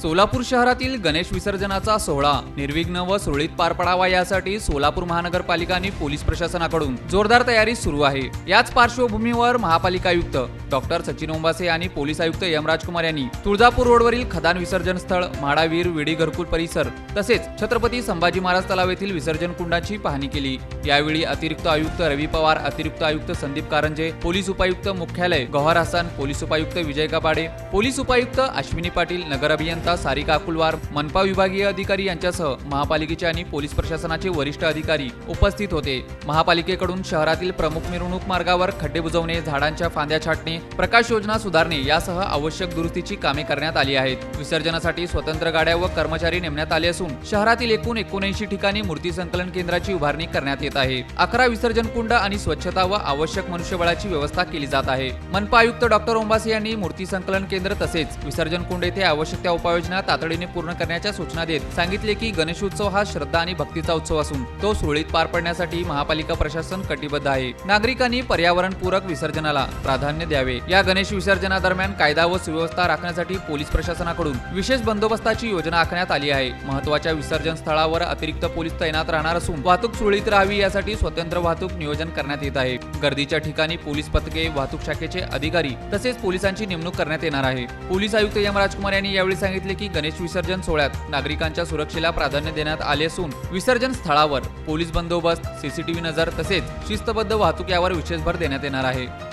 सोलापूर शहरातील गणेश विसर्जनाचा सोहळा निर्विघ्न व सुरळीत पार पडावा यासाठी सोलापूर महानगरपालिका आणि पोलीस प्रशासनाकडून जोरदार तयारी सुरू आहे. याच पार्श्वभूमीवर महापालिका आयुक्त डॉक्टर सचिन ओंबासे आणि पोलीस आयुक्त एम. राजकुमार यांनी तुळजापूर रोडवरील खदान विसर्जन स्थळ म्हाडावीर विडी घरकुल परिसर तसेच छत्रपती संभाजी महाराज तलाव येथील विसर्जन कुंडाची पाहणी केली. यावेळी अतिरिक्त आयुक्त रवी पवार अतिरिक्त आयुक्त संदीप कारंजे पोलीस उपायुक्त मुख्यालय गौहर हसन पोलीस उपायुक्त विजय कपाडे पोलीस उपायुक्त अश्विनी पाटील नगर अभियंता सारिका अकुलवार मनपा विभागीय अधिकारी यांच्यासह महापालिकेचे आणि पोलीस प्रशासनाचे वरिष्ठ अधिकारी उपस्थित होते. महापालिकेकडून शहरातील प्रमुख मिरवणूक मार्गावर खड्डे बुजवणे झाडांच्या फांद्या छाटणे प्रकाश योजना सुधारणे यासह आवश्यक दुरुस्तीची कामे करण्यात आली आहेत. विसर्जनासाठी स्वतंत्र गाड्या व कर्मचारी नेमण्यात आले असून शहरातील एकूण एकोणऐंशी ठिकाणी मूर्ती संकलन केंद्राची उभारणी करण्यात येत आहे. अकरा विसर्जन कुंड आणि स्वच्छता व आवश्यक मनुष्यबळाची व्यवस्था केली जात आहे. मनपा आयुक्त डॉक्टर ओंबासे यांनी मूर्ती संकलन केंद्र तसेच विसर्जन कुंड येथे आवश्यक त्या उपाय उपाययोजना तातडीने पूर्ण करण्याच्या सूचना देत सांगितले की गणेशोत्सव हा श्रद्धा आणि भक्तीचा उत्सव असून तो सुरळीत पार पडण्यासाठी महापालिका प्रशासन कटिबद्ध आहे. नागरिकांनी पर्यावरणपूरक विसर्जनाला प्राधान्य द्यावे. या गणेश विसर्जनादरम्यान कायदा व सुव्यवस्था राखण्यासाठी पोलीस प्रशासनाकडून विशेष बंदोबस्ताची योजना आखण्यात आली आहे. महत्त्वाच्या विसर्जन स्थळावर अतिरिक्त पोलीस तैनात राहणार असून वाहतूक सुरळीत राहावी यासाठी स्वतंत्र वाहतूक नियोजन करण्यात येत आहे. गर्दीच्या ठिकाणी पोलीस पथके वाहतूक शाखेचे अधिकारी तसेच पोलिसांची नेमणूक करण्यात येणार आहे. पोलीस आयुक्त एम राजकुमार यांनी यावेळी सांगितले की गणेश विसर्जन सोहळ्यात नागरिकांच्या सुरक्षेला प्राधान्य देण्यात आले असून विसर्जन स्थळावर पोलीस बंदोबस्त सीसीटीव्ही नजर तसेच शिस्तबद्ध वाहतूक यावर विशेष भर देण्यात येणार आहे.